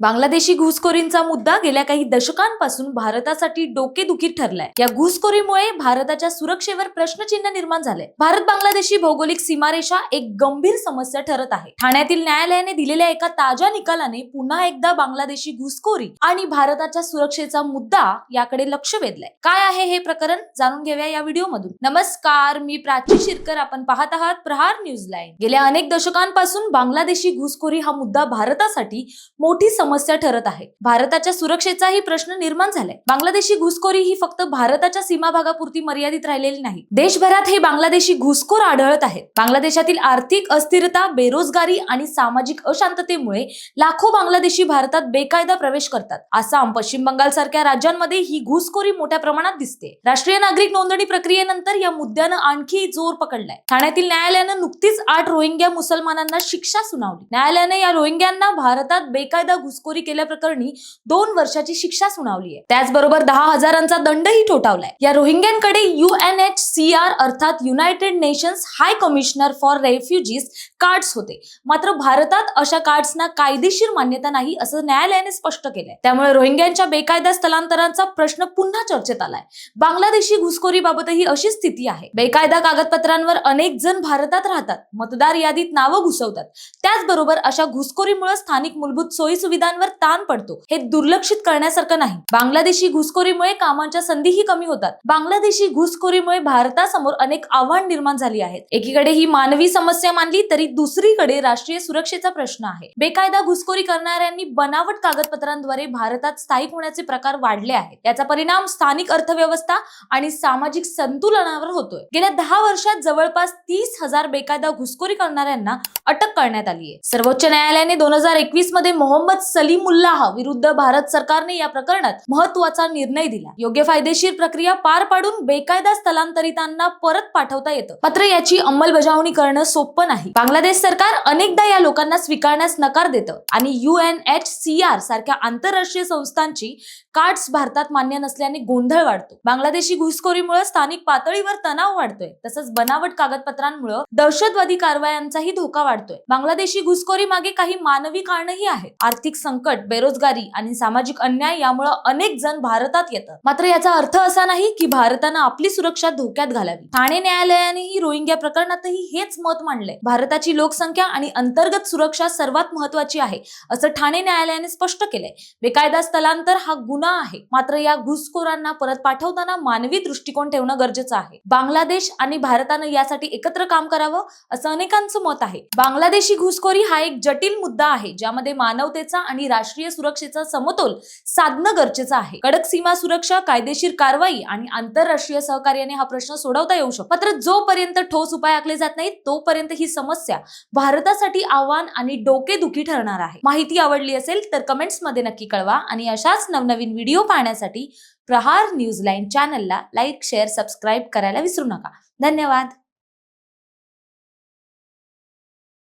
बांगलादेशी घुसखोरींचा मुद्दा गेल्या काही दशकांपासून भारतासाठी डोकेदुखी ठरलाय. या घुसखोरीमुळे भारताच्या सुरक्षेवर प्रश्नचिन्ह निर्माण झाले भारत बांगलादेशी भौगोलिक सीमारेषा एक गंभीर समस्या ठरत आहे. ठाण्यातील न्यायालयाने दिलेल्या एका ताज्या निकालाने पुन्हा एकदा बांगलादेशी घुसखोरी आणि भारताच्या सुरक्षेचा मुद्दा याकडे लक्ष वेधलाय. काय आहे हे प्रकरण? जाणून घेऊया या व्हिडिओमधून. नमस्कार मी प्राची शिरकर. आपण पाहत आहात प्रहार न्यूज लाईन गेल्या अनेक दशकांपासून बांगलादेशी घुसखोरी हा मुद्दा भारतासाठी मोठी समस्या ठरत आहे. भारताच्या सुरक्षेचाही प्रश्न निर्माण झालाय. बांगलादेशी घुसखोरी ही फक्त भारताच्या सीमा भागापुरती मर्यादित राहिलेली नाही. देशभरात हे बांगलादेशी घुसखोर आढळत आहेत. बांगलादेशातील आर्थिक अस्थिरता बेरोजगारी आणि सामाजिक अशांततेमुळे लाखो बांगलादेशी भारतात बेकायदा प्रवेश करतात. आसाम पश्चिम बंगाल सारख्या राज्यांमध्ये ही घुसखोरी मोठ्या प्रमाणात दिसते. राष्ट्रीय नागरिक नोंदणी प्रक्रियेनंतर या मुद्द्यानं आणखी जोर पकडलाय. ठाण्यातील न्यायालयानं नुकतीच आठ रोहिंग्या मुसलमानांना शिक्षा सुनावली. न्यायालयाने या रोहिंग्यांना भारतात बेकायदा घुस घुसखोरी केल्याप्रकरणी दोन वर्षाची शिक्षा सुनावली आहे. त्याचबरोबर दहा हजारांचा दंडही ठोठावलाय. या रोहिंग्यांकडे युएनएच सी आर अर्थात United Nations High Commissioner for Refugees cards होते. मात्र भारतात अशा कार्ड्सना कायदेशीर मान्यता नाही असं न्यायालयाने स्पष्ट केलंय. त्यामुळे रोहिंग्यांच्या बेकायदा स्थलांतरांचा प्रश्न पुन्हा चर्चेत आलाय. बांगलादेशी घुसखोरीबाबतही अशी स्थिती आहे. बेकायदा कागदपत्रांवर अनेक जण भारतात राहतात मतदार यादीत नावं घुसवतात. त्याचबरोबर अशा घुसखोरीमुळे स्थानिक मूलभूत सोयी सुविधांवर ताण पडतो. हे दुर्लक्षित करण्यासारखं नाही. बांगलादेशी घुसखोरीमुळे कामांच्या संधीही कमी होतात. बांगलादेशी घुसखोरीमुळे भारतासमोर अनेक आव्हान निर्माण झाली आहेत. एकीकडे ही मानवी समस्या मानली तरी दुसरीकडे राष्ट्रीय सुरक्षेचा प्रश्न आहे. बेकायदा घुसखोरी करणाऱ्यांनी बनावट कागदपत्रांद्वारे भारतात स्थायिक होण्याचे प्रकार वाढले आहेत. याचा परिणाम स्थानिक अर्थव्यवस्था आणि सामाजिक संतुलनावर होतोय. गेल्या दहा वर्षात जवळपास तीस हजार बेकायदा घुसखोरी करणाऱ्यांना अटक करण्यात आली आहे. सर्वोच्च न्यायालयाने दोन हजार एकवीसमध्ये मोहम्मद सलीमुल्लाह विरुद्ध भारत सरकारने या प्रकरणात महत्त्वाचा निर्णय दिला. योग्य फायदेशीर प्रक्रिया पार पाडून बेकायदा स्थलांतरितांना परत पाठवता येतं. मात्र याची अंमलबजावणी करणं सोपं नाही. बांगलादेश सरकार अनेकदा या लोकांना स्वीकारण्यास नकार देतं आणि U N H C R सारख्या आंतरराष्ट्रीय संस्थांची कार्ड्स भारतात मान्य नसल्याने गोंधळ वाढतो. बांगलादेशी घुसखोरीमुळे स्थानिक पातळीवर तणाव वाढतोय. तसंच बनावट कागदपत्रांमुळे दहशतवादी कारवायांचाही धोका वाढतोय. बांगलादेशी घुसखोरी मागे काही मानवी कारणही आहेत. आर्थिक संकट बेरोजगारी आणि सामाजिक अन्याय यामुळे अनेक जण भारतात येतात. मात्र याचा अर्थ असा नाही की भारतानं आपली सुरक्षा धोक्यात घालावी. ठाणे न्यायालयानेही रोहिंग्या प्रकरणातही हेच मत मांडले भारताची लोकसंख्या आणि अंतर्गत सुरक्षा सर्वात महत्वाची आहे असं ठाणे न्यायालयाने स्पष्ट केलंय. बेकायदा स्थलांतर हा गुन्हा आहे. मात्र या घुसखोरांना परत पाठवताना मानवी दृष्टिकोन ठेवणं गरजेचं आहे. बांगलादेश आणि भारतानं यासाठी एकत्र काम करावं असं अनेकांचं मत आहे. बांगलादेशी घुसखोरी हा एक जटिल मुद्दा आहे ज्यामध्ये मानवतेचा आणि राष्ट्रीय सुरक्षेचा समतोल साधणं गरजेचं आहे. कडक सीमा सुरक्षा कायदेशीर कारवाई आणि आंतरराष्ट्रीय सहकार्याने हा प्रश्न सोडवता येऊ शकतो. मात्र जोपर्यंत ठोस उपाय आखले जात नाहीत तोपर्यंत ही समस्या भारतासाठी आव्हान आणि डोकेदुखी ठरणार आहे. माहिती आवडली असेल तर कमेंट्समध्ये नक्की कळवा आणि अशाच नवनवीन व्हिडिओ पाहण्यासाठी प्रहार न्यूज लाईन चॅनलला लाईक शेअर सबस्क्राईब करायला विसरू नका. धन्यवाद.